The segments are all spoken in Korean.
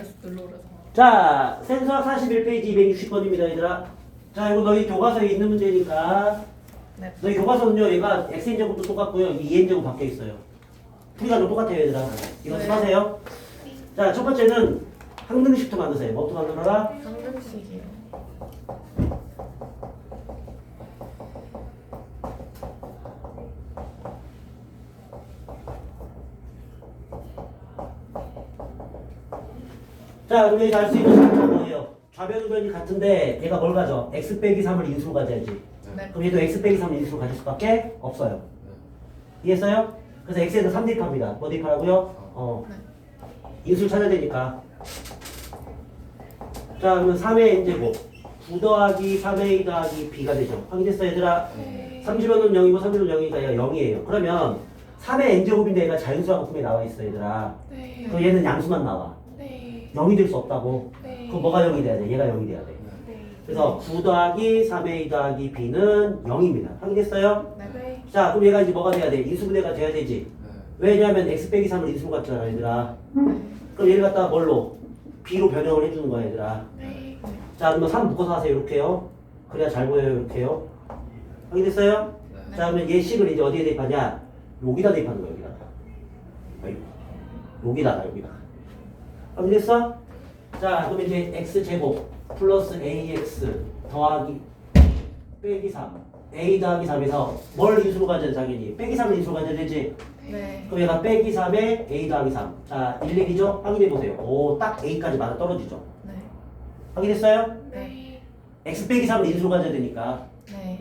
알수. 자, 센수학 41페이지 260번입니다, 얘들아. 자, 이거 너희 교과서에 있는 문제니까. 네. 너희 교과서는요, 얘가 xn제곱도 똑같고요, 이 2n제곱 바뀌어 있어요. 풀이가 좀 똑같아요, 얘들아. 이거 네. 하세요. 자, 첫 번째는 항등식부터 만드세요. 뭐부터 만들어라? 상등식이요. 자, 그럼 여기 알수 있는 건 뭐예요? 좌변 우변이 같은데 얘가 뭘 가져? x 빼기 3을 인수로 가져야지. 네. 그럼 얘도 x 빼기 3을 인수로 가질 수밖에 없어요. 이해했어요? 그래서 x에는 3 대입합니다. 뭐 대입하라고요? 어. 네. 인수를 찾아야 되니까. 자, 그러면 3의 n제곱. 9 더하기 3a 더하기 b가 되죠. 확인됐어, 얘들아? 네. 30원은 0이고 30원은 0이니까 얘가 0이에요. 그러면 3의 n제곱인데 얘가 자연수와 부품에 나와 있어, 얘들아. 네. 그럼 얘는 양수만 나와. 네. 0이 될 수 없다고. 네. 그럼 뭐가 0이 돼야 돼? 얘가 0이 돼야 돼. 네. 그래서 9 더하기 3a 더하기 b는 0입니다. 확인됐어요? 네. 자, 그럼 얘가 이제 뭐가 돼야 돼? 인수분해가 돼야 되지. 왜냐하면 x 빼기 3을 인수로 갔잖아, 얘들아. 그럼 얘를 갖다가 뭘로? b로 변형을 해주는 거야, 얘들아. 네. 자, 그러면 3 묶어서 하세요, 이렇게요. 그래야 잘 보여요, 이렇게요. 확인됐어요? 자, 그러면 얘 식을 이제 어디에 대입하냐? 여기다 대입하는 거야, 여기다가. 아이고. 여기다가, 여기다가. 확인됐어? 자, 그러면 이제 x제곱 플러스 ax 더하기 빼기 3. a 더하기 3에서 뭘 인수로 가져야 당연히? 빼기 3을 인수로 가져야 되지? 네. 그럼 얘가 빼기 3에 a 더하기 3. 자, 1, 1이죠? 확인해 보세요. 오, 딱 a까지 맞아 떨어지죠? 네. 확인했어요? 네. x 빼기 3을 인수로 가져야 되니까. 네.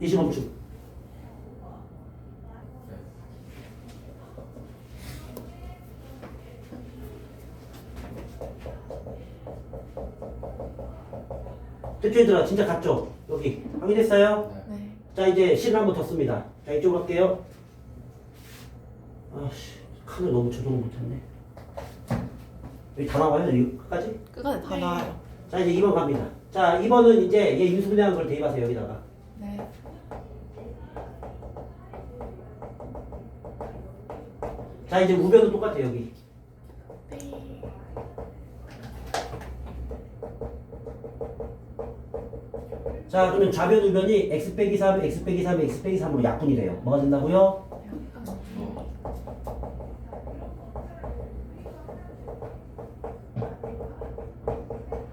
일시 됐죠, 얘들아? 진짜 갔죠? 여기. 확인했어요? 네. 자, 이제 실을 한번 더 씁니다. 자, 이쪽으로 갈게요. 아씨, 칸을 너무 조정을 못했네. 여기 다 나와요? 여기 끝까지? 끝까지 다 나와요. 자, 이제 2번 갑니다. 자, 2번은 이제 얘 인수분해한 걸 대입하세요, 여기다가. 네. 자, 이제 우변은 똑같아요, 여기. 자, 그러면 좌변 우변이 x 빼기 3, x 빼기 3, x 빼기 3으로 약분이 돼요. 뭐가 된다고요?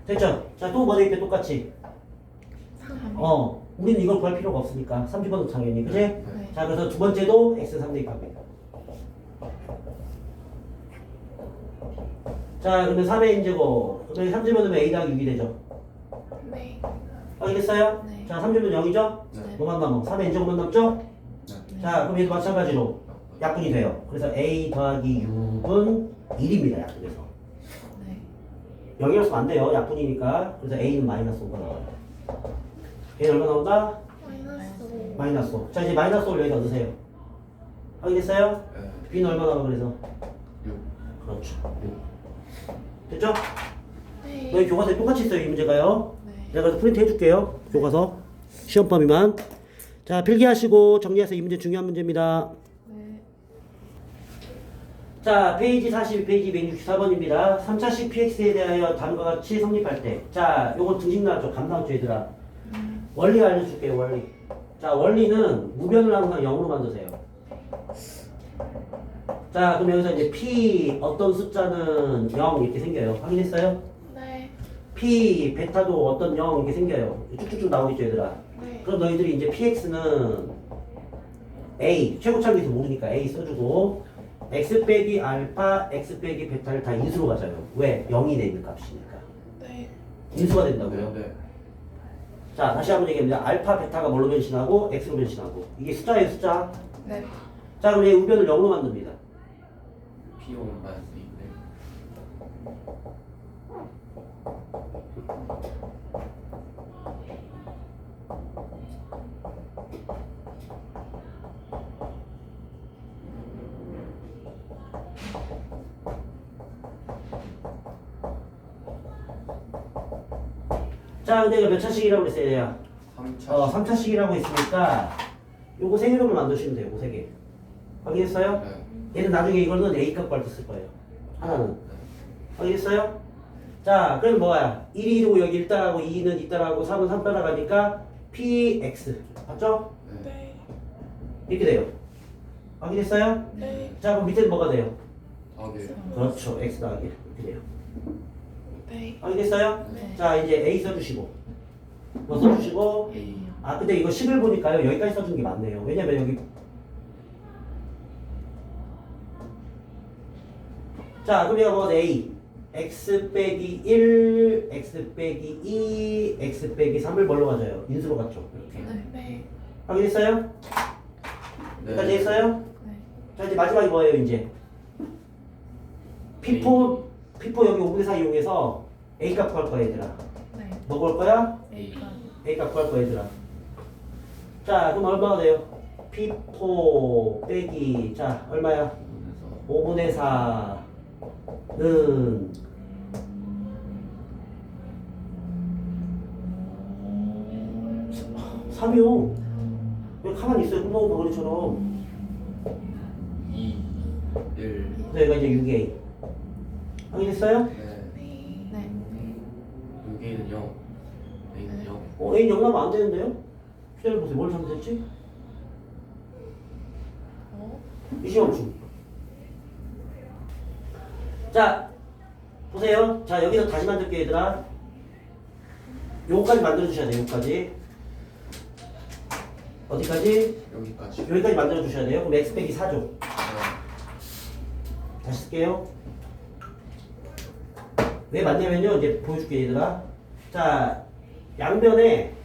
됐죠? 자, 또뭐 대입해 똑같이. 어, 우리는 이걸 구할 필요가 없으니까. 30번도 당연히, 그지? 네. 자, 그래서 두 번째도 x 3 대입합니다. 자, 그러면 3의 인제곱. 그러면 3제곱 넣으면 a 더하기 6이 되죠. 네. 확인했어요? 네. 자, 3제곱 0이죠? 네. 뭐만 남아? 3의 인제곱만 남죠? 네. 자, 그럼 얘도 마찬가지로 약분이 돼요. 그래서 a 더하기 6은 1입니다. 약분해서. 네. 0이라서 안 돼요. 약분이니까. 그래서 a는 마이너스 5가 나와요. a는 얼마 나온다? 마이너스 마이너스 5. 자, 이제 마이너스 5를 여기다 넣으세요. 확인했어요? b는 얼마 나와 그래서? 그렇죠. 6. 됐죠? 네. 너희 교과서에 똑같이 있어요. 이 문제가요. 네. 내가 그래서 프린트 해줄게요. 교과서. 시험 범위만. 자, 필기하시고 정리해서 이 문제 중요한 문제입니다. 네. 자, 페이지 40, 페이지 164번입니다. 3차식 PX에 대하여 다음과 같이 성립할 때. 자, 요거 등식 나왔죠? 감당주 얘들아. 원리 알려줄게요, 원리. 자, 원리는 우변을 항상 0으로 만드세요. 자, 그럼 여기서 이제 P 어떤 숫자는 0 이렇게 생겨요. 확인했어요? P 베타도 어떤 0 이게 생겨요. 쭉쭉쭉 나오겠죠 얘들아. 네. 그럼 너희들이 이제 PX는 A 최고차기에서 모르니까 A 써주고 X 빼기 알파 X 빼기 베타를 다 인수로 가져요. 왜? 0이 되는 값이니까. 네. 인수가 된다고요. 네. 자 다시 한번 얘기합니다. 알파 베타가 뭘로 변신하고 X로 변신하고 이게 숫자예요 숫자. 네. 자 그럼 얘 우변을 0으로 만듭니다. P 5 마이너스 2. 자, 근데 이거 몇 차식이라고 그랬어요, 얘야? 3차. 어, 3차식이라고 했으니까 요거 세 개로만 만드시면 돼요, 요거 세 개. 확인했어요? 네. 얘는 나중에 이거는 A 값 구할 때쓸 거예요. 하나는. 네. 알겠어요? 자, 그럼 뭐야? 1이 1이고 여기 1 따라가고 2는 2 따라가고 3은 3 따라가니까 px. 맞죠? 네. 네. 이렇게 돼요. 확인했어요? 네. 자, 그럼 밑에는 뭐가 돼요? 더하기 그렇죠. x 더하기 1. 이렇게 돼요. 네. 확인했어요? 네. 자, 이제 a 써주시고. 뭐 써주시고. A 아, 근데 이거 10을 보니까요. 여기까지 써준 게 맞네요. 왜냐면 여기. 자, 그럼 돼? a. x 빼기 1, x 빼기 2, x 빼기 3을 뭘로 가져요? 인수로 갔죠. 이렇게. 네. 네. 확인했어요? 여기까지 했어요? 네. 자, 이제 마지막이 뭐예요, 이제? P4, P4 여기 5분의 4 이용해서 A 값 구할 거야, 얘들아. 네. 뭐 구할 거야? A가 A 값 구할 거야, 얘들아. 자, 그럼 얼마가 돼요? P4 빼기, 자, 얼마야? 그래서 5분의 4는 3이요. 왜 가만히 있어요? 끝나고 버거리처럼. 2 1 그래서 얘가 이제 6A. 확인했어요? 네. 네. 네. 6A는 0 A는 0 어, A 0 나면 안 되는데요? 기다려보세요. 뭘 잘못했지? 어? 이 시험 중. 자, 보세요. 자, 여기서 다시 만들게요, 얘들아. 요거까지 만들어주셔야 돼요, 요거까지. 어디까지? 여기까지 여기까지 만들어주셔야 돼요. 그럼 x 빼기 4죠. 네. 다시 쓸게요. 왜 맞냐면요. 이제 보여줄게, 얘들아. 자, 양변에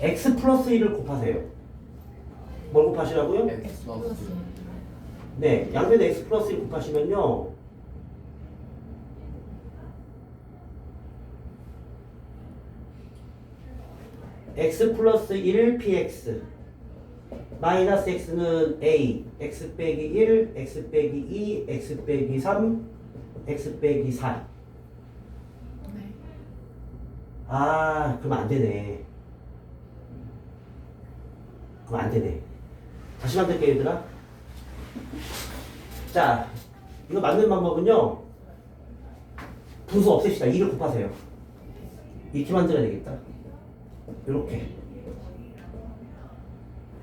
x 플러스 1을 곱하세요. 뭘 곱하시라고요? X 플러스 네, 양변에 x 플러스 1 곱하시면요. x 플러스 1 px 마이너스 x는 a x 빼기 1 x 빼기 2 x 빼기 3 x 빼기 4 네. 아, 그럼 안 되네. 그럼 안 되네. 다시 만들게요, 얘들아. 자, 이거 만드는 방법은요. 분수 없앱시다. 2를 곱하세요. 이렇게 만들어야 되겠다. 이렇게.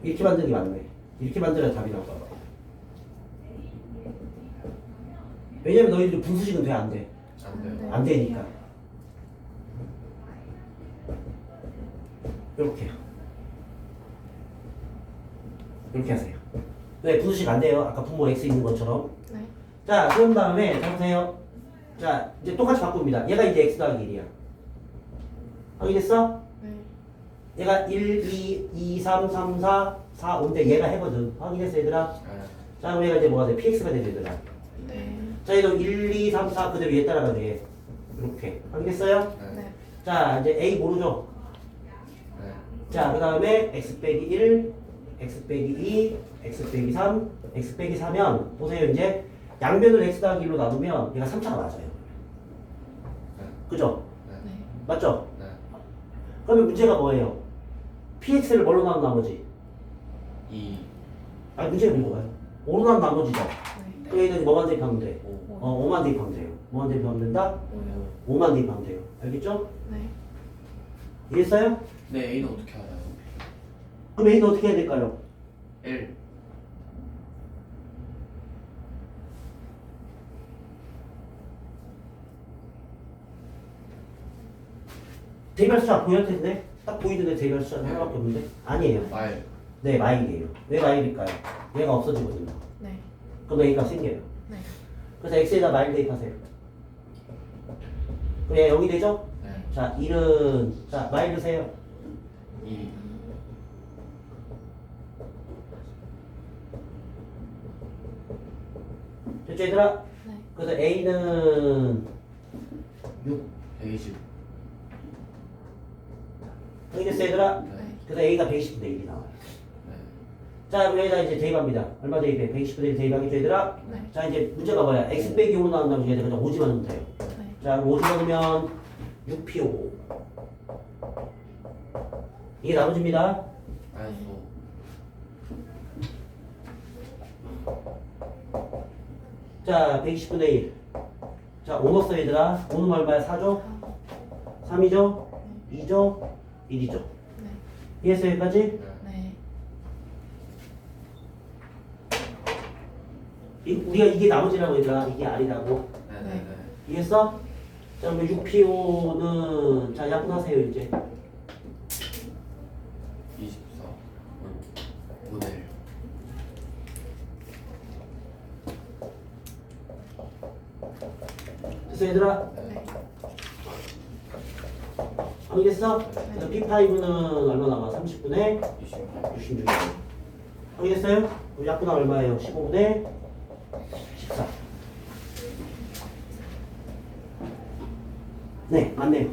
이렇게 만드는 게 맞네. 이렇게 만들어야 답이 나올까 봐. 왜냐면 너희들 분수식은 돼, 안 돼? 안 돼요 안 되니까. 이렇게요. 이렇게 하세요. 네, 분수식 안 돼요. 아까 분모 x 있는 것처럼. 네. 자, 그런 다음에 자 보세요. 자, 이제 똑같이 바꿉니다. 얘가 이제 x 더하기 1이야. 확인했어? 네. 얘가 1, 2, 2, 3, 3, 4, 4, 5인데 얘가 해거든. 확인했어, 얘들아? 네. 자, 그럼 얘가 이제 뭐가 돼? px가 되죠, 얘들아. 네. 자, 얘도 1, 2, 3, 4 그대로 얘 따라가네. 얘. 이렇게. 확인했어요? 네. 네. 자, 이제 a 모르죠? 네. 자, 그 다음에 x 빼기 1, x 빼기 2, x 빼기 3, x 빼기 4면 보세요 이제 양변을 x 더하기 1로 나누면 얘가 3차가 맞아요. 네. 그죠? 네. 맞죠? 네. 그러면 문제가 뭐예요? px를 뭘로 나눈 나머지? 2 아니 문제가 뭐가요? 5로 나눈 나머지죠? 네. 그 얘는 뭐만 대입하면 돼? 5 어, 5만 대입하면 돼요. 뭐만 대입하면 된다? 오요. 5만 대입하면 돼요. 알겠죠? 네. 이해했어요? 네 A는 어떻게 알아요? 그럼 a는 어떻게 해야 될까요? 1 대입할 숫자 보일 텐데 딱 보이는데 숫자는 하나밖에 없는데 아니에요. 말 네, 마일이에요. 왜 마일일까요? 얘가 없어지거든요. 네. 그럼 A가 생겨요. 네. 그래서 X에다 마일 대입하세요. 그래, 0이 되죠? 네. 자, 1은, 자, 마일 넣으세요. 2 됐죠, 얘들아? 네. 그래서 A는 6. 120 확인했어, 얘들아? 네. 그래서 A가 120분의 1이 나와요. 네. 자, 그럼 여기다 이제 대입합니다. 얼마 대입해? 120분의 1 대입하겠죠, 얘들아? 네. 자, 이제 문제가 뭐야? X 빼기 5로 나온다면 얘들 그냥 5지만 넣으면 돼요. 네. 자, 5지 넣으면 6P5. 이게 나머지입니다. 5 자, 120분의 1. 자, 5 넣었어, 얘들아. 5는 얼마야? 4죠? 3이죠? 2죠? 1이죠? 네. 이해했어, 여기까지? 네. 네. 이, 우리가 이게 나머지라고 얘들아. 이게 R이라고. 네네네. 이해했어? 자, 그러면 6PO는, 자, 약분하세요, 이제. 됐어, 얘들아? 네. 알겠어? 그래서 P5는 얼마 남아? 30분에 26. 66. 알겠어요? 그럼 약분하 얼마예요? 15분에 14. 네, 맞네요.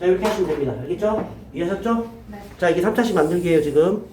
자, 이렇게 하시면 됩니다. 알겠죠? 이해하셨죠? 네. 자, 이게 3차식 만들기예요, 지금.